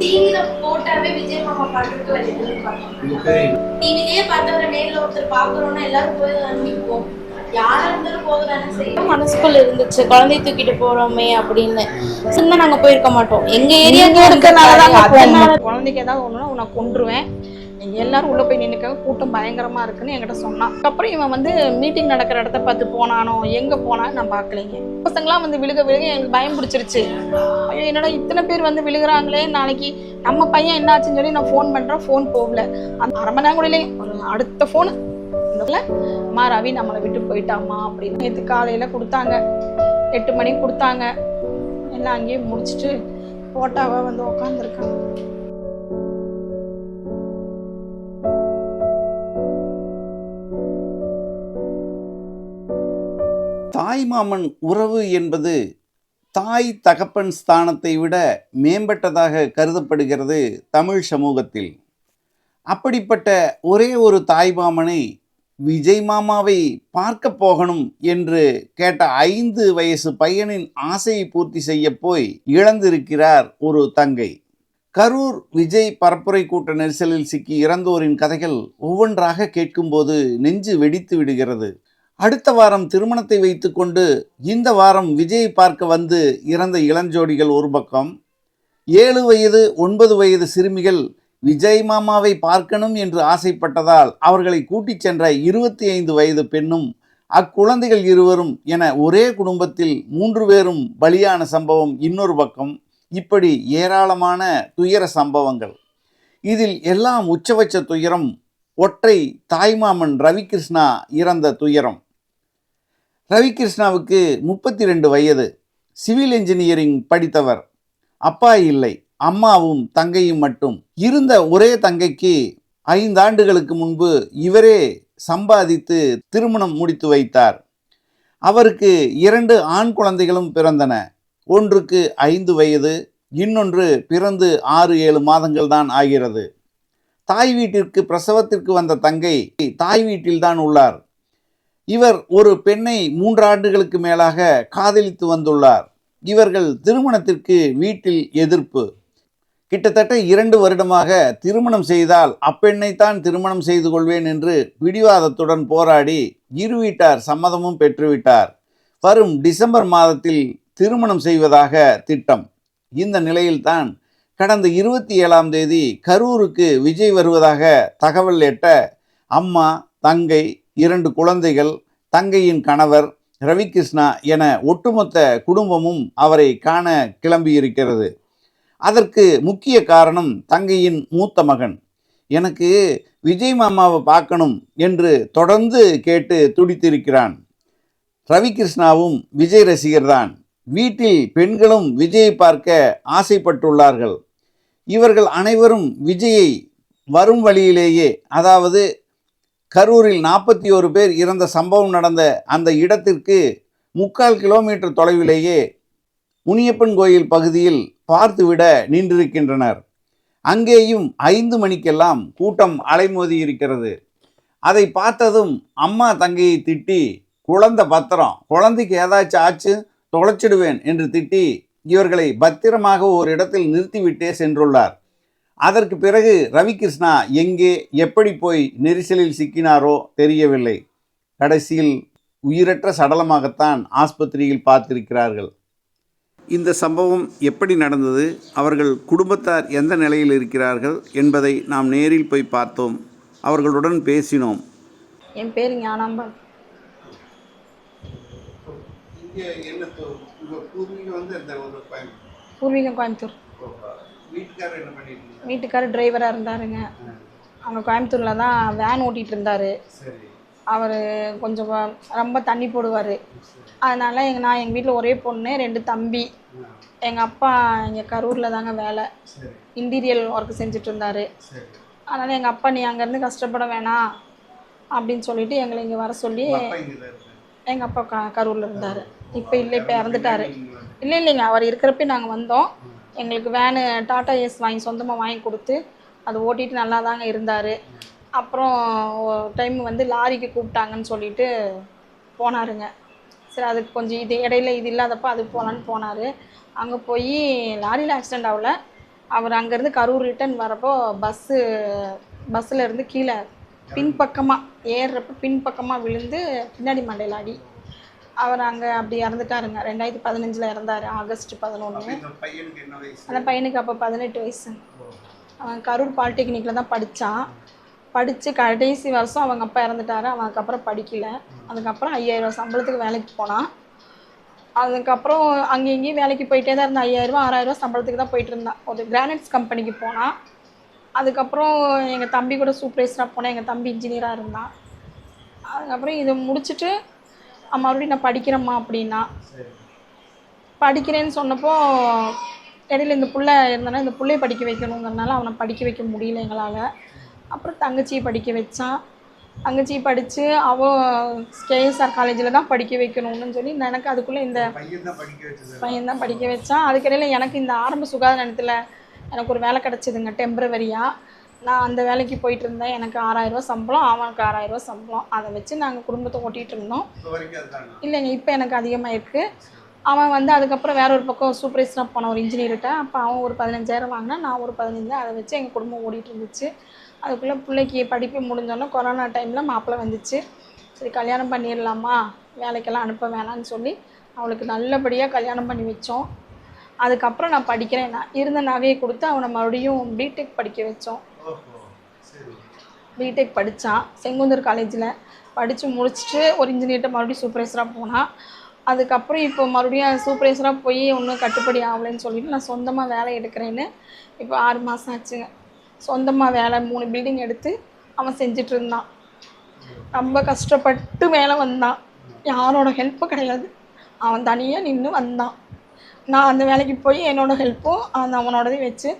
டிவில போட்டாவே விஜய் மாமா பாட்டுக்கு வருது டிவிலேயே பார்த்தவரை நேர்ல ஒருத்தர் பாக்குறோம்னா எல்லாரும் போய் நிற்போம் தானே மனசுக்குள்ள இருந்துச்சு குழந்தைய தூக்கிட்டு போறோமே அப்படின்னு. சின்ன நாங்க போயிருக்க மாட்டோம். எங்க ஏரியாக்கு இருக்கனால குழந்தைக்கு ஏதாவது ஒண்ணுனா உன்னை கொன்றுவேன். எல்லாரும் உள்ள போய் நின்றுக்காங்க கூட்டம் பயங்கரமா இருக்குன்னு என்கிட்ட சொன்னான். அப்புறம் இவன் வந்து மீட்டிங் நடக்கிற இடத்த பார்த்து போனானோ எங்க போனான்னு நான் பார்க்கலைங்க. பசங்களாம் வந்து விழுக விழுக எனக்கு பயம் பிடிச்சிருச்சு. ஐயோ என்னடா இத்தனை பேர் வந்து விழுகிறாங்களே நாளைக்கு நம்ம பையன் என்னாச்சுன்னு சொல்லி நான் ஃபோன் பண்றேன் ஃபோன் போகல. அந்த அரை மணி நேரம் கூட இல்லை ஒரு அடுத்த ஃபோனு அம்மா ரவி நம்மளை விட்டு போயிட்டாமா அப்படின்னு நேற்று காலையில கொடுத்தாங்க. எட்டு மணிக்கு கொடுத்தாங்க. எல்லாம் அங்கேயே முடிச்சுட்டு போட்டாவா வந்து உக்காந்துருக்காங்க தாய்மாமன் உறவு என்பது தாய் தகப்பன் ஸ்தானத்தை விட மேம்பட்டதாக கருதப்படுகிறது தமிழ் சமூகத்தில். அப்படிப்பட்ட ஒரே ஒரு தாய்மாமனை விஜய் மாமாவை பார்க்க போகணும் என்று கேட்ட ஐந்து வயசு பையனின் ஆசையை பூர்த்தி செய்ய போய் இழந்திருக்கிறார் ஒரு தங்கை. கரூர் விஜய் பரப்புரை கூட்ட நெரிசலில் சிக்கி இறந்தோரின் கதைகள் ஒவ்வொன்றாக கேட்கும்போது நெஞ்சு வெடித்து விடுகிறது. அடுத்த வாரம் திருமணத்தை வைத்துக்கொண்டு இந்த வாரம் விஜய் பார்க்க வந்து இறந்த இளஞ்சோடிகள் ஒரு பக்கம் ஏழு வயது ஒன்பது வயது சிறுமிகள் விஜய் மாமாவை பார்க்கணும் என்று ஆசைப்பட்டதால் அவர்களை கூட்டிச் சென்ற இருபத்தி ஐந்து வயது பெண்ணும் அக்குழந்தைகள் இருவரும் என ஒரே குடும்பத்தில் மூன்று பேரும் பலியான சம்பவம் இன்னொரு பக்கம் இப்படி ஏராளமான துயர சம்பவங்கள். இதில் எல்லாம் உச்சபட்ச துயரம் ஒற்றை தாய்மாமன் ரவிகிருஷ்ணா இறந்த துயரம். ரவிகிருஷ்ணாவுக்கு முப்பத்தி ரெண்டு வயது. சிவில் இன்ஜினியரிங் படித்தவர். அப்பா இல்லை அம்மாவும் தங்கையும் மட்டும். இருந்த ஒரே தங்கைக்கு ஐந்தாண்டுகளுக்கு முன்பு இவரே சம்பாதித்து திருமணம் முடித்து வைத்தார். அவருக்கு இரண்டு ஆண் குழந்தைகளும் பிறந்தன. ஒன்றுக்கு ஐந்து வயது இன்னொன்று பிறந்து ஆறு ஏழு மாதங்கள் தான் ஆகிறது. தாய் வீட்டிற்கு பிரசவத்திற்கு வந்த தங்கை தாய் வீட்டில்தான் உள்ளார். இவர் ஒரு பெண்ணை மூன்று ஆண்டுகளுக்கு மேலாக காதலித்து வந்துள்ளார். இவர்கள் திருமணத்திற்கு வீட்டில் எதிர்ப்பு. கிட்டத்தட்ட இரண்டு வருடமாக திருமணம் செய்தால் அப்பெண்ணைத்தான் திருமணம் செய்து கொள்வேன் என்று பிடிவாதத்துடன் போராடி இரு வீட்டார் சம்மதமும் பெற்றுவிட்டார். வரும் டிசம்பர் மாதத்தில் திருமணம் செய்வதாக திட்டம். இந்த நிலையில்தான் கடந்த இருபத்தி ஏழாம் தேதி கரூருக்கு விஜய் வருவதாக தகவல் எட்ட அம்மா தங்கை இரண்டு குழந்தைகள் தங்கையின் கணவர் ரவிகிருஷ்ணா என ஒட்டுமொத்த குடும்பமும் அவரை காண கிளம்பியிருக்கிறது. அதற்கு முக்கிய காரணம் தங்கையின் மூத்த மகன். எனக்கு விஜய் மாமாவை பார்க்கணும் என்று தொடர்ந்து கேட்டு துடித்திருக்கிறான். ரவிகிருஷ்ணாவும் விஜய் ரசிகர்தான். வீட்டில் பெண்களும் விஜயை பார்க்க ஆசைப்பட்டுள்ளார்கள். இவர்கள் அனைவரும் விஜயை வரும் வழியிலேயே அதாவது கரூரில் நாற்பத்தி ஒரு பேர் இறந்த சம்பவம் நடந்த அந்த இடத்திற்கு முக்கால் கிலோமீட்டர் தொலைவிலேயே முனியப்பன் கோயில் பகுதியில் பார்த்துவிட நின்றிருக்கின்றனர். அங்கேயும் ஐந்து மணிக்கெல்லாம் கூட்டம் அலைமோதி இருக்கிறது. அதை பார்த்ததும் அம்மா தங்கையை திட்டி குழந்தை பத்திரம் குழந்தைக்கு ஏதாச்சும் ஆச்சு தொலைச்சிடுவேன் என்று திட்டி இவர்களை பத்திரமாக ஒரு இடத்தில் நிறுத்திவிட்டே சென்றுள்ளார். அதற்கு பிறகு ரவிகிருஷ்ணா எங்கே எப்படி போய் நெரிசலில் சிக்கினாரோ தெரியவில்லை. கடைசியில் உயிரற்ற சடலமாகத்தான் ஆஸ்பத்திரியில் பார்த்திருக்கிறார்கள். இந்த சம்பவம் எப்படி நடந்தது? அவர்கள் குடும்பத்தார் எந்த நிலையில் இருக்கிறார்கள் என்பதை நாம் நேரில் போய் பார்த்தோம். அவர்களுடன் பேசினோம். என் பேர் ஞானாம்பாள் பூர்வீகம் கோயம்புத்தூர்? வீட்டுக்காரர் டிரைவராக இருந்தாருங்க. அங்கே கோயம்புத்தூரில் தான் வேன் ஓட்டிகிட்டு இருந்தார். அவர் கொஞ்சம் ரொம்ப தண்ணி போடுவார். அதனால் எங்கள் நான் எங்கள் வீட்டில் ஒரே பொண்ணு ரெண்டு தம்பி. எங்கள் அப்பா இங்கே கரூரில் தாங்க வேலை. இன்டீரியல் ஒர்க் செஞ்சுட்டு இருந்தார். அதனால் எங்கள் அப்பா நீ அங்கேருந்து கஷ்டப்பட வேணாம் அப்படின்னு சொல்லிட்டு எங்களை இங்கே வர சொல்லி எங்கள் அப்பா க கரூரில் இருந்தார். இப்போ இல்லை இப்போ இறந்துட்டாரு. இல்லை இல்லைங்க. அவர் இருக்கிறப்ப நாங்கள் வந்தோம். எங்களுக்கு வேனு டாட்டா ஏஸ் வாங்கி சொந்தமாக வாங்கி கொடுத்து அது ஓட்டிட்டு நல்லா தாங்க இருந்தார். அப்புறம் டைம் வந்து லாரிக்கு கூப்பிட்டாங்கன்னு சொல்லிட்டு போனாருங்க. சரி அதுக்கு கொஞ்சம் இது இடையில இது இல்லாதப்போ அதுக்கு போகலான்னு போனார். அங்கே போய் லாரியில் ஆக்சிடெண்ட் ஆகல. அவர் அங்கேருந்து கரூர் ரிட்டர்ன் வரப்போ பஸ்ஸு பஸ்ஸில் இருந்து கீழே பின்பக்கமாக ஏறுறப்ப பின்பக்கமாக விழுந்து பின்னாடி மண்டையில் அடி. அவர் அங்கே அப்படி இறந்துட்டாருங்க. ரெண்டாயிரத்தி பதினஞ்சில் இறந்தார் ஆகஸ்ட் பதினொன்று அந்த பையனுக்கு அப்போ பதினெட்டு வயசு. அவன் கரூர் பாலிடெக்னிக்கில் தான் படித்தான் படித்து கடைசி வருஷம் அவங்க அப்பா இறந்துட்டாரு. அவன் அதுக்கப்புறம் படிக்கல. அதுக்கப்புறம் ஐயாயிரம் சம்பளத்துக்கு வேலைக்கு போனான். அதுக்கப்புறம் அங்கே இங்கேயும் வேலைக்கு போயிட்டே தான் இருந்தான். ஐயாயிரரூவா ஆறாயிரரூவா சம்பளத்துக்கு தான் போயிட்டு இருந்தான். ஒரு கிரானைட்ஸ் கம்பெனிக்கு போனான். அதுக்கப்புறம் எங்கள் தம்பி கூட சூப்பர்வைசராக போனேன். எங்கள் தம்பி இன்ஜினியராக இருந்தான். அதுக்கப்புறம் இதை முடிச்சுட்டு "அம்மா, மறுபடியும் நான் படிக்கிறேம்மா அப்படின்னா. படிக்கிறேன்னு சொன்னப்போ இடையில இந்த பிள்ளை இருந்தனா இந்த பிள்ளைய படிக்க வைக்கணுங்கிறனால அவனை படிக்க வைக்க முடியல எங்களால். அப்புறம் தங்கச்சியை படிக்க வச்சான். தங்கச்சி படித்து அவள் கேஎஸ்ஆர் காலேஜில் தான் படிக்க வைக்கணும்னு சொல்லி எனக்கு அதுக்குள்ளே இந்த பையன் தான் படிக்க வச்சான். அதுக்கிடையில் எனக்கு இந்த ஆரம்ப சுகாதார நிலையத்தில் எனக்கு ஒரு வேலை கிடச்சிதுங்க டெம்பரவரியாக நான் அந்த வேலைக்கு போயிட்டு இருந்தேன் எனக்கு ஆறாயிரரூவா சம்பளம் அவனுக்கு ஆறாயிரரூவா சம்பளம். அதை வச்சு நாங்கள் குடும்பத்தை ஓட்டிகிட்டு இருந்தோம். இல்லைங்க இப்போ எனக்கு அதிகமாக இருக்குது அவன் வந்து அதுக்கப்புறம் வேற ஒரு பக்கம் சூப்பர்வைசராக போன ஒரு இன்ஜினியர்கிட்ட அப்போ அவன் ஒரு பதினஞ்சாயிரம் வாங்கினா நான் ஒரு பதினஞ்சு அதை வச்சு எங்கள் குடும்பம் ஓடிட்டு இருந்துச்சு. அதுக்குள்ளே பிள்ளைக்கு படிப்பு முடிஞ்சோன்னே கொரோனா டைமில் மாப்பிள்ளை வந்துச்சு. சரி கல்யாணம் பண்ணிடலாமா? வேலைக்கெல்லாம் அனுப்ப வேணாம்னு சொல்லி அவளுக்கு நல்லபடியாக கல்யாணம் பண்ணி வச்சோம். அதுக்கப்புறம் நான் படிக்கிறேன். நான் இருந்த நகையை கொடுத்து அவனை மறுபடியும் பிடெக் படிக்க வச்சோம். பிடெக் படித்தான் செங்குந்தர் காலேஜில் படித்து முடிச்சுட்டு ஒரு இன்ஜினியர்கிட்ட மறுபடியும் சூப்பர்வைசராக போனான் அதுக்கப்புறம் இப்போ மறுபடியும் சூப்பர்வைசராக போய் ஒன்றும் கட்டுப்படி ஆகலைன்னு சொல்லிட்டு நான் சொந்தமாக வேலை எடுக்கிறேன்னு இப்போ ஆறு மாதம் ஆச்சுங்க. சொந்தமாக வேலை மூணு பில்டிங் எடுத்து அவன் செஞ்சுட்டு இருந்தான். ரொம்ப கஷ்டப்பட்டு மேலே வந்தான். யாரோட ஹெல்ப்பும் கிடையாது. அவன் தனியாக நின்று வந்தான். நான் அந்த வேலைக்கு போய் என்னோடய ஹெல்ப்பும் அந்த அவனோடதையும் வச்சு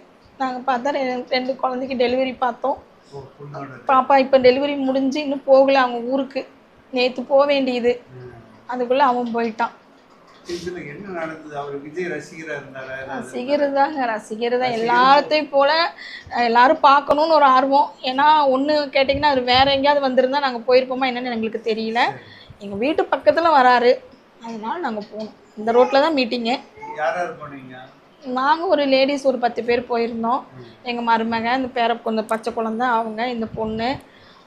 நாங்கள் பார்த்தா ரெண்டு குழந்தைக்கு டெலிவரி பார்த்தோம். பாப்பா இப்போ டெலிவரி முடிஞ்சு இன்னும் போகல அவங்க ஊருக்கு. நேற்று போக வேண்டியது. அதுக்குள்ளே அவன் போயிட்டான். ரசிகரா தாங்க ரசிகர் தான். எல்லாத்தையும் போல எல்லாரும் பார்க்கணுன்னு ஒரு ஆர்வம். ஏன்னா ஒன்று கேட்டிங்கன்னா அவர் வேற எங்கேயாவது வந்திருந்தா நாங்கள் போயிருப்போமா என்னன்னு எங்களுக்கு தெரியல. எங்கள் வீட்டு பக்கத்தில் வராரு. அதனால நாங்கள் போனோம். இந்த ரோட்டில் தான் மீட்டிங்கு நாங்கள் ஒரு லேடிஸ் ஒரு பத்து பேர் போயிருந்தோம். எங்கள் மருமக இந்த பேர இந்த பச்சை குழந்தை அவங்க இந்த பொண்ணு.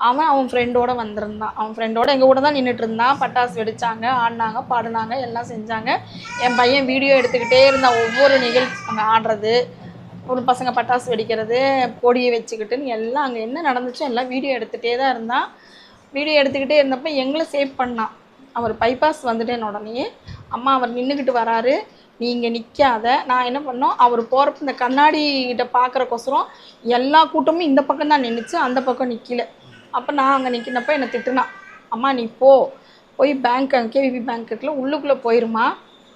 அவன் அவன் ஃப்ரெண்டோட வந்திருந்தான். அவன் ஃப்ரெண்டோட எங்கள் கூட தான் நின்றுட்டு இருந்தான். பட்டாசு வெடிச்சாங்க ஆடினாங்க பாடினாங்க எல்லாம் செஞ்சாங்க. என் பையன் வீடியோ எடுத்துக்கிட்டே இருந்தான். ஒவ்வொரு நிகழ்ச்சி அங்கே ஆடுறது ஒரு பசங்க பட்டாசு வெடிக்கிறது கொடியை வச்சுக்கிட்டுன்னு எல்லாம் அங்கே என்ன நடந்துச்சோ எல்லாம் வீடியோ எடுத்துகிட்டே தான் இருந்தான். வீடியோ எடுத்துக்கிட்டே இருந்தப்போ எங்களை சேவ் பண்ணான். அவர் பைபாஸ் வந்துட்டேன் உடனே அம்மா அவர் நின்றுக்கிட்டு வராரு. நீங்கள் நிற்காத நான் என்ன பண்ணோம்? அவர் போகிறப்ப இந்த கண்ணாடி கிட்ட பார்க்குறக்கோசரம் எல்லா கூட்டமும் இந்த பக்கம் தான் நின்றுச்சு அந்த பக்கம் நிற்கல அப்போ நான் அங்கே நிற்கினப்ப என்னை திட்டுனா அம்மா நீ போ. போய் பேங்க் கேவிபி பேங்க் இருக்குல்ல உள்ளுக்குள்ளே போயிருமா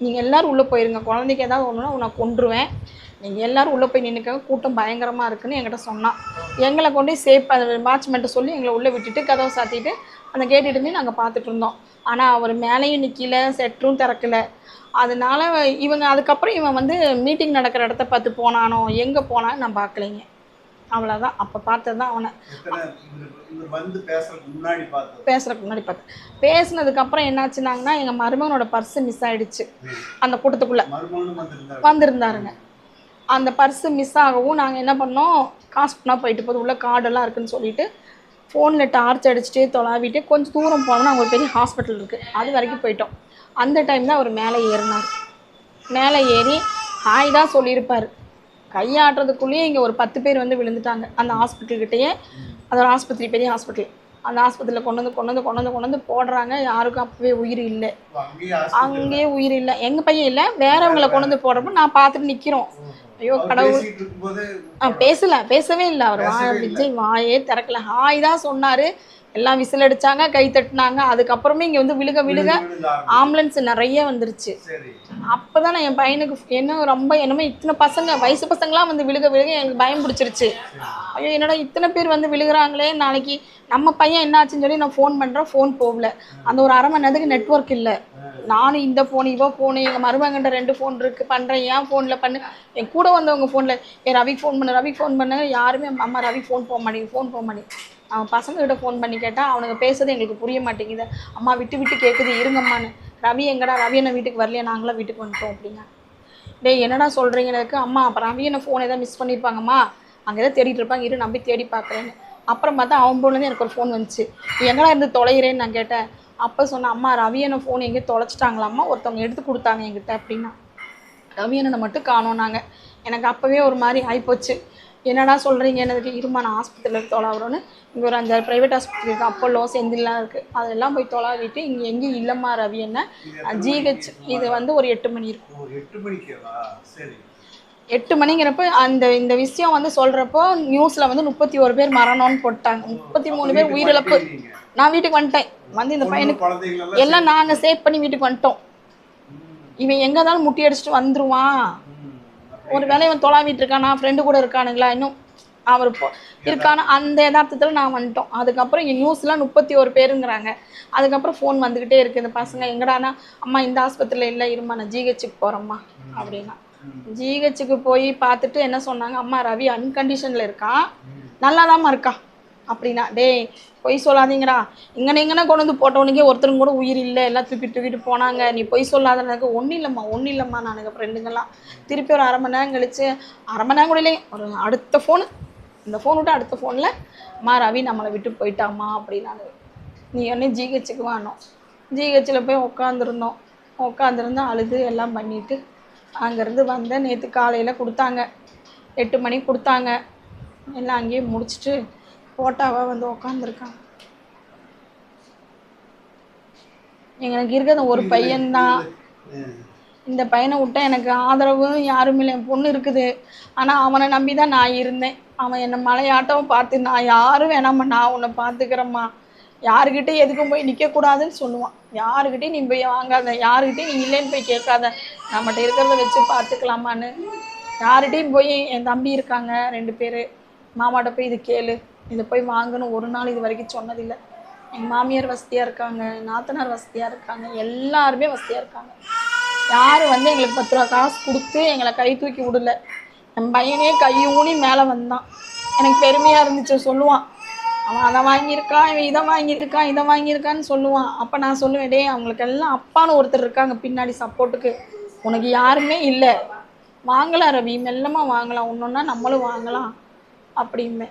நீங்கள் எல்லாரும் உள்ளே போயிருங்க. குழந்தைக்கு ஏதாவது ஒன்றுனா உன்னை கொன்றுவேன். நீங்கள் எல்லோரும் உள்ளே போய் நின்றுக்கங்க கூட்டம் பயங்கரமாக இருக்குன்னு என்கிட்ட சொன்னான். எங்களை கொண்டு போய் சேஃப் வாட்ச்மெண்ட்டை சொல்லி எங்களை உள்ளே விட்டுட்டு கதவை சாத்திட்டு அந்த கேட்டுட்டுமே நாங்கள் பார்த்துட்டு இருந்தோம். ஆனால் அவர் மேலேயும் நிற்கல செட்டரும் திறக்கல. அதனால இவங்க அதுக்கப்புறம் இவன் வந்து மீட்டிங் நடக்கிற இடத்த பார்த்து போனானோ எங்கே போனான்னு நான் பார்க்கலைங்க. அவ்வளோதான் அப்போ பார்த்தது தான் அவனை. வந்து பேசுறதுக்கு முன்னாடி பேசுறதுக்கு முன்னாடி பார்த்தேன் பேசுனதுக்கப்புறம் என்னாச்சுனாங்கன்னா எங்கள் மருமகனோட பர்ஸு மிஸ் ஆயிடுச்சு. அந்த கூட்டத்துக்குள்ளே. வந்திருந்தாருங்க. அந்த பர்ஸு மிஸ் ஆகவும் நாங்கள் என்ன பண்ணோம் காசு பண்ணால் போயிட்டு போகுது. உள்ள கார்டெல்லாம் இருக்குன்னு சொல்லிட்டு ஃபோனில் டார்ச் அடிச்சுட்டே தொலாவிட்டு கொஞ்சம் தூரம் போனோம்னா அங்கே ஒரு பெரிய ஹாஸ்பிட்டல் இருக்குது அது வரைக்கும் போயிட்டோம். அந்த டைம் தான் அவர் மேலே ஏறினார். மேலே ஏறி ஹாய் தான் சொல்லியிருப்பார். கையாட்டுறதுக்குள்ளேயே இங்கே ஒரு பத்து பேர் வந்து விழுந்துட்டாங்க. அந்த ஹாஸ்பிட்டல்கிட்டயே அது ஒரு ஆஸ்பத்திரி பெரிய ஹாஸ்பிட்டல் அந்த ஆஸ்பத்திரியில் கொண்டு வந்து கொண்டு வந்து கொண்டு வந்து கொண்டு வந்து போடுறாங்க. யாருக்கும் அப்பவே உயிர் இல்லை. அங்கேயே உயிர் இல்லை. எங்க பையன் இல்லை. வேறவங்களை கொண்டு வந்து போடுறப்ப நான் பார்த்துட்டு நிக்கிறோம். ஐயோ கடவுள். ஆ, பேசல பேசவே இல்லை. அவர் வாய. விஜய் வாயே திறக்கல. ஹாய் தான் சொன்னாரு. எல்லாம் விசில் அடிச்சாங்க கை தட்டினாங்க. அதுக்கப்புறமே இங்க வந்து விழுக விழுக. ஆம்புலன்ஸ் நிறைய வந்துருச்சு. நான் என் பையனுக்கு என்ன ரொம்ப என்னமோ இத்தனை பசங்க வயசு பசங்களாம் வந்து விழுக விழுக எனக்கு பயம் பிடிச்சிருச்சு. ஐயோ என்னடா இத்தனை பேர் வந்து விழுகுறாங்களே. நாளைக்கு நம்ம பையன் என்னாச்சுன்னு சொல்லி நான் ஃபோன் பண்றேன் ஃபோன் போகல. அந்த ஒரு அரை மணி நேரத்துக்கு நெட்வொர்க் இல்லை. நானும் இந்த ஃபோன் இவன் ஃபோனு எங்கள் மருமகன்ட்ட ரெண்டு ஃபோன் இருக்குது பண்ணுறேன் ஏன் ஃபோனில் பண்ணு. என் கூட வந்தவங்க ஃபோனில் என் ரவிக்கு ஃபோன் பண்ணு ரவிக்கு ஃபோன் பண்ண யாருமே அம்மா ரவி ஃபோன் போக மாட்டேங்குது ஃபோன் போக மாட்டேங்குது. அவன் பசங்ககிட்ட ஃபோன் பண்ணி கேட்டால் அவனுங்க பேசுறது எங்களுக்கு புரிய மாட்டேங்குது. அம்மா விட்டு விட்டு கேட்குது இருங்கம்மான்னு. ரவி எங்கடா? ரவி என்ன வீட்டுக்கு வரலையே? நாங்களாம் வீட்டுக்கு வந்துட்டோம் அப்படிங்க டேய் என்னடா சொல்கிறீங்க எனக்கு அம்மா அப்புறம் என்ன ஃபோன் ஏதாவது மிஸ் பண்ணியிருப்பாங்கம்மா அங்கே ஏதாவது தேடிட்டு இருப்பாங்க. இரு நம்பி தேடி பார்க்குறேன்னு அப்புறம் பார்த்தா அவன் போன்லேருந்து எனக்கு ஒரு ஃபோன் வந்துச்சு. எங்கடா இருந்து தொலைகிறேன்னு நான் கேட்டேன். அப்போ சொன்னேன் அம்மா ரவியனை ஃபோன் எங்கேயோ தொலைச்சிட்டாங்களாம்மா? ஒருத்தவங்க எடுத்து கொடுத்தாங்க என்கிட்ட அப்படின்னா. ரவியனனை மட்டும் காணோம் நாங்கள் எனக்கு அப்போவே ஒரு மாதிரி ஆகிப்போச்சு என்னடா சொல்கிறீங்க என்னதுக்கு இருமா நான் ஆஸ்பத்திரியில் தொலாவுறோன்னு இங்கே ஒரு அஞ்சாறு ப்ரைவேட் ஆஸ்பத்திரி இருக்குது அப்போலோ செந்தில்லாம் இருக்குது அதெல்லாம் போய் தொலாவிட்டு இங்கே எங்கேயும் இல்லைம்மா ரவி என்ன ஜிஹெச் இது வந்து ஒரு எட்டு மணி இருக்கும். எட்டு மணிங்கிறப்ப அந்த இந்த விஷயம் வந்து சொல்கிறப்போ நியூஸில் வந்து முப்பத்தி ஒரு பேர் மரணம்னு போட்டாங்க. முப்பத்தி மூணு பேர் உயிரிழப்பு. நான் வீட்டுக்கு வந்துட்டேன். வந்து இந்த பையனுக்கு எல்லாம் நாங்கள் சேவ் பண்ணி வீட்டுக்கு வந்துட்டோம். இவன் எங்கே இருந்தாலும் முட்டி அடிச்சுட்டு வந்துருவான். ஒரு வேளை இவன் தொலாவிட்டு இருக்கானா ஃப்ரெண்டு கூட இருக்கானுங்களா இன்னும் அவர் இருக்கானா அந்த யதார்த்தத்தில் நான் வந்துட்டோம். அதுக்கப்புறம் இங்கே நியூஸ்லாம் முப்பத்தி ஒரு பேருங்கிறாங்க. அதுக்கப்புறம் ஃபோன் வந்துக்கிட்டே இருக்குது இந்த பசங்க எங்கடானா அம்மா இந்த ஆஸ்பத்திரியில் இல்லை இருமா நான் ஜிஹெச்சுக்கு போகிறேம்மா அப்படின்னா. ஜிஹெச்சுக்கு போய் பார்த்துட்டு என்ன சொன்னாங்க? அம்மா ரவி அன்கண்டிஷனில் இருக்கான் நல்லாதாம்மா இருக்கா? அப்படின்னா டேய் பொய் சொல்லாதீங்கடா. இங்கே இங்கன கொண்டு வந்து போட்டவனுக்கே ஒருத்தரும் கூட உயிர் இல்லை. எல்லாம் தூக்கிட்டு தூக்கிட்டு போனாங்க. நீ பொய் சொல்லாதனக்கு ஒன்றும் இல்லைம்மா ஒன்றும் இல்லைம்மா நானுங்க ஃப்ரெண்டுங்கெல்லாம் திருப்பி ஒரு அரை மணி நேரம் கழிச்சு அரை மணி நேரம் கூட இல்லைங்க ஒரு அடுத்த ஃபோனு இந்த ஃபோன் விட்டு அடுத்த ஃபோனில் அம்மா ரவி நம்மளை விட்டு போயிட்டாம்மா அப்படின்னாங்க. நீ ஒன்று ஜிஹெச்சுக்கு வானோம் ஜிஹெச்சில் போய் உட்காந்துருந்தோம் உட்காந்துருந்து அழுது எல்லாம் பண்ணிவிட்டு அங்கேருந்து வந்தேன் நேற்று காலையில் கொடுத்தாங்க. எட்டு மணிக்கு கொடுத்தாங்க. எல்லாம் அங்கேயே முடிச்சுட்டு போட்டாவா வந்து உக்காந்துருக்காங்க. எனக்கு இருக்கிறது ஒரு பையன்தான். இந்த பையனை விட்டா எனக்கு ஆதரவு யாரும் இல்லை. என் பொண்ணு இருக்குது. ஆனால் அவனை நம்பி தான் நான் இருந்தேன். அவன் என்னை மலையாட்டம் பார்த்து நான் யாரும் வேணாம்மா? நான் உன்னை பார்த்துக்கிறேம்மா. யாருக்கிட்டே எதுக்கும் போய் நிற்கக்கூடாதுன்னு சொல்லுவான். யாருக்கிட்டே நீ போய் வாங்காத யாருக்கிட்டே நீ இல்லைன்னு போய் கேட்காத. நம்மகிட்ட இருக்கிறத வச்சு பார்த்துக்கலாமான்னு. யார்கிட்டையும் போய் என் தம்பி இருக்காங்க ரெண்டு பேர். மாமாட்ட போய் இது கேளு. இதை போய் வாங்கணும். ஒரு நாள் இது வரைக்கும் சொன்னதில்லை. எங்கள் மாமியார் வசதியாக இருக்காங்க நாத்தனார் வசதியாக இருக்காங்க எல்லாருமே வசதியாக இருக்காங்க. யாரும் வந்து எங்களுக்கு பத்து ரூபா காசு கொடுத்து எங்களை கை தூக்கி விடல. என் பையனே கை ஊனி மேலே வந்தான். எனக்கு பெருமையாக இருந்துச்சு சொல்லுவான். அவன் அதை வாங்கியிருக்கான் இவன் இதை வாங்கியிருக்கான் இதை வாங்கியிருக்கான்னு சொல்லுவான். அப்போ நான் சொல்லுவேன் டேய் அவங்களுக்கு எல்லாம் அப்பான்னு ஒருத்தர் இருக்காங்க பின்னாடி சப்போர்ட்டுக்கு. உனக்கு யாருமே இல்லை. வாங்கலாம் ரவி மெல்லமாக வாங்கலாம். ஒன்றொன்னா நம்மளும் வாங்கலாம். அப்படிம்பேன்.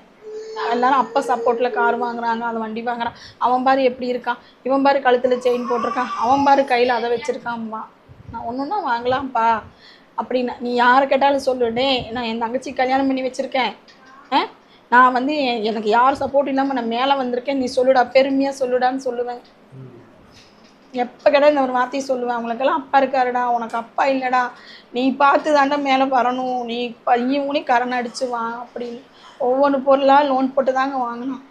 எல்லாரும் அப்பா சப்போர்ட்டில் கார் வாங்குறாங்க அதை வண்டி வாங்குறான். அவன் பாரு எப்படி இருக்கான். இவன் பாரு கழுத்தில் செயின் போட்டிருக்கான். அவன் பாரு கையில் அதை வச்சுருக்கான்ப்பா நான் ஒன்று ஒன்றா வாங்கலாம்ப்பா. அப்படின்னா நீ யாரை கேட்டாலும் சொல்லுடே நான் என் தங்கச்சி கல்யாணம் பண்ணி வச்சுருக்கேன். ஆ? நான் வந்து எனக்கு யார் சப்போர்ட் இல்லாமல் நான் மேலே வந்திருக்கேன் நீ சொல்லுடா பெருமையாக சொல்லுடான்னு சொல்லுவேன். எப்போ கேட்டால் இந்த ஒரு வார்த்தையை சொல்லுவேன். அவங்களுக்கெல்லாம் அப்பா இருக்காருடா உனக்கு அப்பா இல்லைடா. நீ பார்த்து தாண்டா மேலே வரணும். நீ பையன் ஊனி கரண் அடிச்சு வா அப்படின்னு. ஒவ்வொன்று பொருளாக லோன் போட்டு தாங்க வாங்கினான்.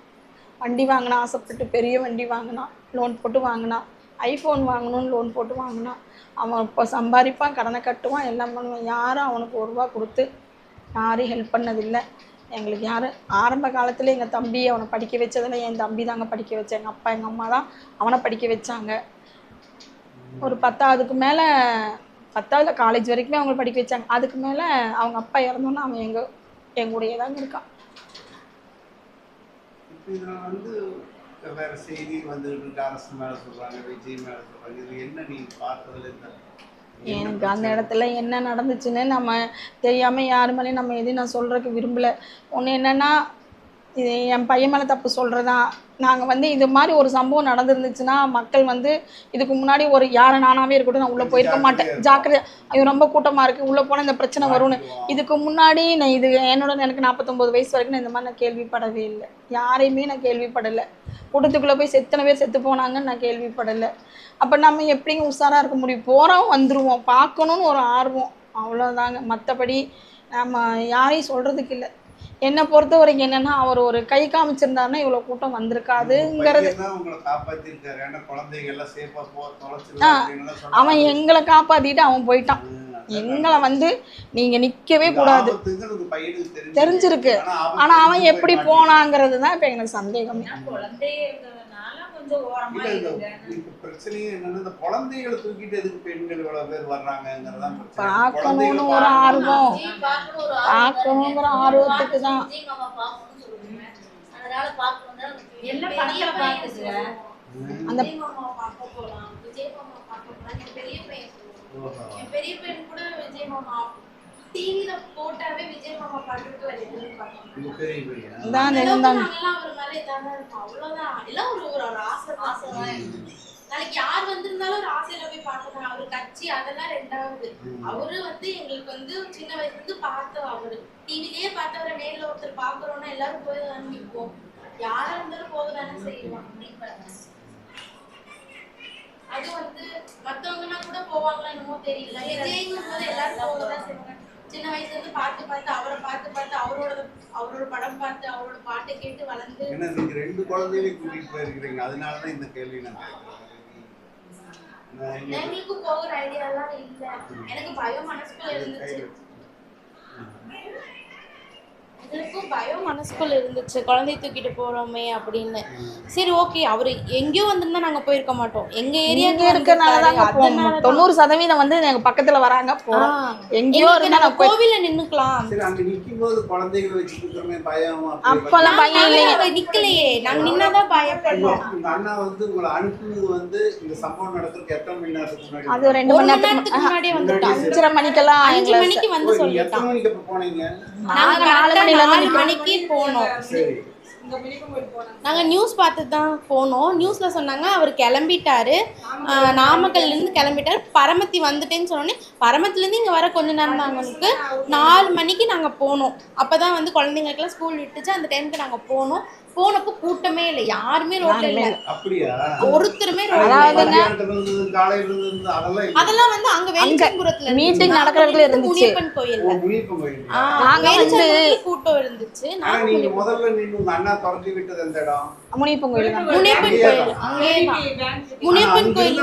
வண்டி வாங்கினா ஆசைப்பட்டு பெரிய வண்டி வாங்கினான் லோன் போட்டு வாங்கினான். ஐஃபோன் வாங்கணும்னு லோன் போட்டு வாங்கினான். அவன் இப்போ சம்பாதிப்பான் கடனை கட்டுவான் எல்லாம் பண்ணுவான். யாரும் அவனுக்கு ஒரு ரூபா கொடுத்து யாரும் ஹெல்ப் பண்ணதில்லை. எங்களுக்கு யாரும் ஆரம்ப காலத்தில் எங்கள் தம்பி அவனை படிக்க வச்சதில் என் தம்பி தாங்க படிக்க வச்சேன் எங்கள் அப்பா எங்கள் அம்மா தான் அவனை படிக்க வச்சாங்க. ஒரு பத்தாவதுக்கு மேலே பத்தாவது காலேஜ் வரைக்குமே அவங்க படிக்க வச்சாங்க. அதுக்கு மேலே அவங்க அப்பா இறந்தோன்னா அவன் எங்கள் எங்களுடைய தாங்க இருக்கான். வேற செய்தி வந்துட்டு அரசு மேலே சொல்றாங்க விஜய் மேலே சொல்றாங்க. இது என்ன நீ பார்த்ததுல எனக்கு அந்த இடத்துல என்ன நடந்துச்சுன்னு நம்ம தெரியாமல் யாரு மேலேயும் நம்ம எதையும் நான் சொல்கிறதுக்கு விரும்பலை. ஒன்று என்னென்னா இது என் பையன் மேலே தப்பு சொல்கிறதா நாங்கள் வந்து இது மாதிரி ஒரு சம்பவம் நடந்துருந்துச்சுன்னா மக்கள் வந்து இதுக்கு முன்னாடி ஒரு யாரை நானாவே இருக்கட்டும் நான் உள்ளே போயிருக்க மாட்டேன். ஜாக்கிரதை ஐயோ ரொம்ப கூட்டமாக இருக்குது உள்ளே போனால் இந்த பிரச்சனை வரும்னு. இதுக்கு முன்னாடி நான் இது என்னோட எனக்கு நாற்பத்தொம்போது வயசு வரைக்கும் நான் இந்த மாதிரி நான் கேள்விப்படவே இல்லை. யாரையுமே நான் கேள்விப்படலை. கூட்டத்துக்குள்ளே போய் செத்தனை பேர் செத்து போனாங்கன்னு நான் கேள்விப்படலை. அப்போ நம்ம எப்படிங்க உஷாராக இருக்க முடியும்? போகிறோம் வந்துடுவோம் பார்க்கணுன்னு ஒரு ஆர்வம். அவ்வளோதாங்க மற்றபடி நம்ம யாரையும் சொல்கிறதுக்கு இல்லை. என்னை பொறுத்த வரைக்கும் என்னென்னா அவர் ஒரு கை காமிச்சிருந்தாருன்னா இவ்வளோ கூட்டம் வந்திருக்காதுங்கிறது. அவன் எங்களை காப்பாற்றிட்டு அவன் போயிட்டான். எங்களை வந்து நீங்கள் நிற்கவே கூடாது. தெரிஞ்சிருக்கு. ஆனா அவன் எப்படி போனாங்கிறது தான் இப்போ எனக்கு சந்தேகமே. கொஞ்சம் ஓரமா பிரச்சனையே என்னன்னா இந்த குழந்தைகளை தூக்கிட்டு எதுக்கு பெண்கள் இவ்வளவு பேர் வர்றாங்கிறதான் பிரச்சனை. பார்க்கணும்னு ஒரு ஆர்வம். பார்க்கணுங்கிற ஆர்வத்துக்கு தான். அதனால பார்க்கணும் படத்துல. அந்த- பையன் பெரிய பையன் கூட விஜய் மாமா டிவில போட்டாவே விஜய் மாமா பாட்டுட்டு வருதுன்னு தான் நாங்கெல்லாம் அவர் மேல இதான இருக்கோம் அவ்வளவுதான். எல்லாம் ஒரு ஒரு ஒரு ஆசை ஆசை நாளைக்கு யார் வந்திருந்தாலும் ஒரு ஆசையில போய் பார்க்கணும் அவர் கட்சி அதெல்லாம் ரெண்டாவது. அவரு வந்து எங்களுக்கு வந்து சின்ன வயசுல இருந்து பார்த்த அவரு டிவிலேயே பார்த்தவரை நேர்ல ஒருத்தர் பாக்குறோம்னா எல்லாரும் போய் தான் நிற்போம் யாரா இருந்தாலும் போக தானே செய்வோம். அது வந்து மத்தவங்கன்னா கூட போவாங்களா என்னமோ தெரியல. விஜய்ங்கும் போது எல்லாரும் போக தான் செய்வாங்க. சின்ன வயசுல இருந்து பார்த்து பார்த்து அவரை பார்த்து பார்த்து அவரோட அவரோட படம் பார்த்து அவரோட பாட்டை கேட்டு வளர்ந்து ஏன்னா நீங்க ரெண்டு குழந்தைகளையும் கூட்டிட்டு போயிருக்கிறீங்க. அதனால தான் இந்த கேள்வி நான் கேட்கிறேன். எங்களுக்கு போகிற ஐடியாலாம் இல்ல. எனக்கு பயம் மனசுக்குள்ள இருந்துச்சு. எங்களுக்கும் பயம் மனசுக்குள்ள இருந்துச்சு. குழந்தைய தூக்கிட்டு போறோமே அப்படின்னு. சரி ஓகே அவரு எங்கேயோ வந்திருந்தா நாங்க போயிருக்க மாட்டோம். எங்க ஏரியாக்கு இருக்கறனால தாங்க போவோம். தொண்ணூறு சதவீதம் வந்து எங்க பக்கத்துல வராங்க போறோம். எங்கேயோ இருந்தா கோவில்ல நின்னுக்கலாம். பயம் அப்பெல்லாம் இல்லைங்க. அங்க நிக்கலையே. நாங்க நின்னாதான் உங்க அண்ணா வந்து உங்களை அனுப்புனது வந்து இந்த சம்பவம் நடக்கிறதுக்கு எத்தனை மணி நேரத்துக்கு முன்னாடி? அது ரெண்டு மணி மணி நேரத்துக்கு முன்னாடியே வந்துட்டோம். அஞ்சரை மணிக்கெல்லாம் அஞ்சு மணிக்கு வந்து சொல்லிட்டான் எத்தனை மணிக்கு அப்ப போனீங்க? நாங்க நாலு இருந்து நாலு. மணிக்கு போனோம். சரி. நாங்க நியூஸ் பார்த்து தான் போனோம் நியூஸ்ல சொன்னாங்க அவர் கிளம்பிட்டாரு. ஆஹ் நாமக்கல்ல இருந்து கிளம்பிட்டாரு. பரமத்தி வந்துட்டேன்னு சொன்னோடனே பரமத்துல இருந்து இங்க வர கொஞ்ச நேரம் தான் அவங்களுக்கு நாலு மணிக்கு நாங்க போனோம். அப்பதான் வந்து குழந்தைங்களுக்குலாம் ஸ்கூல் விட்டுச்சு. அந்த டைமுக்கு நாங்க போனோம். போனப்போ கூட்டமே இல்லை யாருமே ரோட்ல இல்ல. அப்படியா? ஒருத்தருமே அதெல்லாம் இல்ல. அதெல்லாம் வந்து அங்க வெளிச்சங்குறத்துல meeting நடக்கிற இடத்துல இருந்துச்சு. முனியப்பன் கோயில். நாங்க வந்து- கூட்டம் இருந்துச்சு. நீங்க முதல்ல நின்னு உங்க அண்ணா துரத்தி விட்டது எந்த இடம்? முனியப்பன் கோயில் முனியப்பன் கோயில். முனியப்பன் அங்க கோயில்.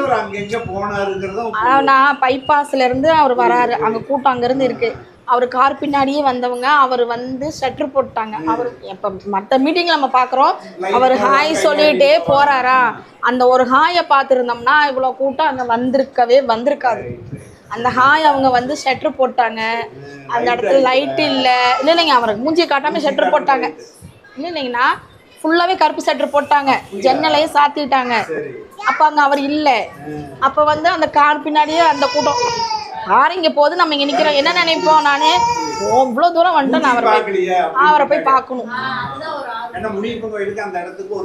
அங்க நான் பைபாஸ்ல இருந்து அவர் வராரு. அங்க கூட்டம் அங்க இருந்து இருக்கு. அவர் கார் பின்னாடியே வந்தவங்க அவர் வந்து ஷட்டர் போட்டாங்க. அவர் இப்போ மற்ற மீட்டிங்கில் நம்ம பார்க்குறோம் அவர் ஹாய் சொல்லிட்டே போகிறாரா அந்த ஒரு ஹாயை பார்த்துருந்தோம்னா இவ்வளோ கூட்டம் அங்கே வந்திருக்கவே வந்திருக்காது. அந்த ஹாய் அவங்க வந்து ஷட்டர் போட்டாங்க. அந்த இடத்துல லைட் இல்லை. இல்லை இல்லைங்க அவருக்கு மூஞ்சியை காட்டாமல் ஷட்டர் போட்டாங்க. இல்லை இல்லைங்கண்ணா. ஃபுல்லாகவே கருப்பு ஷட்டர் போட்டாங்க. ஜன்னலையும் சாத்திட்டாங்க. அப்போ அங்கே அவர் இல்லை. அப்போ வந்து அந்த கார் பின்னாடியே அந்த கூட்டம். கார் இங்க போது நம்ம இங்க நிக்கிறோம். என்ன நினைப்போம்? நானு இவ்வளவு தூரம் வந்துட்டு நான் அவரை போய் அவரை போய் பார்க்கணும்.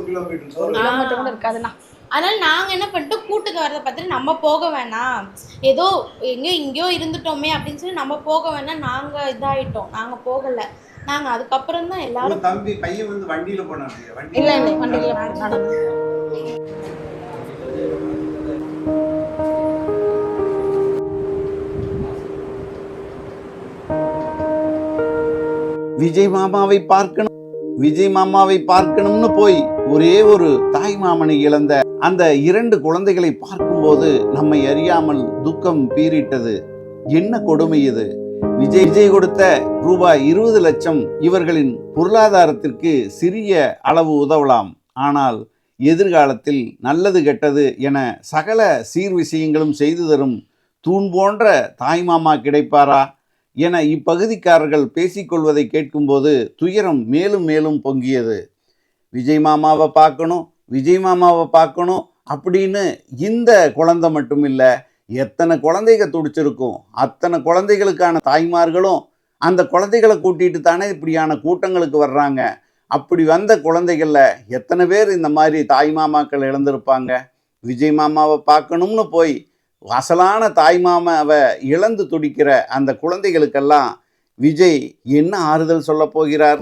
கிலோமீட்டர் கூட இருக்காதுண்ணா அதனால நாங்க என்ன பண்ணிட்டோம்? கூட்டத்தை வரதை பார்த்துட்டு நம்ம போக வேணாம். ஏதோ எங்கேயோ இங்கேயோ இருந்துட்டோமே அப்படின்னு சொல்லி நம்ம போக வேணாம். நாங்க இதாயிட்டோம். நாங்க போகல. நாங்க அதுக்கப்புறம் தான் எல்லாரும் தம்பி பையன் வந்து வண்டியில போனாங்க இல்ல வண்டியில நடந்து விஜய் மாமாவை பார்க்கணும். விஜய் மாமாவை பார்க்கணும்னு போய் ஒரே ஒரு தாய் மாமனை இழந்த அந்த இரண்டு குழந்தைகளை பார்க்கும்போது நம்மை அறியாமல் துக்கம் பீறிட்டது. என்ன கொடுமை இது? விஜய் விஜய் கொடுத்த ரூபாய் இருபது லட்சம் இவர்களின் பொருளாதாரத்திற்கு சிறிய அளவு உதவலாம். ஆனால் எதிர்காலத்தில் நல்லது கெட்டது என சகல சீர் விஷயங்களும் செய்து தரும் தூண் போன்ற தாய்மாமா கிடைப்பாரா? என இப்பகுதிக்காரர்கள் பேசிக்கொள்வதை கேட்கும்போது துயரம் மேலும் மேலும் பொங்கியது. விஜய் மாமாவை பார்க்கணும் விஜய் மாமாவை பார்க்கணும் அப்படின்னு இந்த குழந்தை மட்டும் இல்லை எத்தனை குழந்தைக துடிச்சிருக்கும் அத்தனை குழந்தைகளுக்கான தாய்மார்களும் அந்த குழந்தைகளை கூட்டிகிட்டு தானே இப்படியான கூட்டங்களுக்கு வர்றாங்க. அப்படி வந்த குழந்தைகளில் எத்தனை பேர் இந்த மாதிரி தாய் மாமாக்கள் இழந்திருப்பாங்க? விஜய் மாமாவை பார்க்கணும்னு போய் அசலான தாய் இழந்து துடிக்கிற அந்த குழந்தைகளுக்கெல்லாம் விஜய் என்ன ஆறுதல் சொல்ல போகிறார்?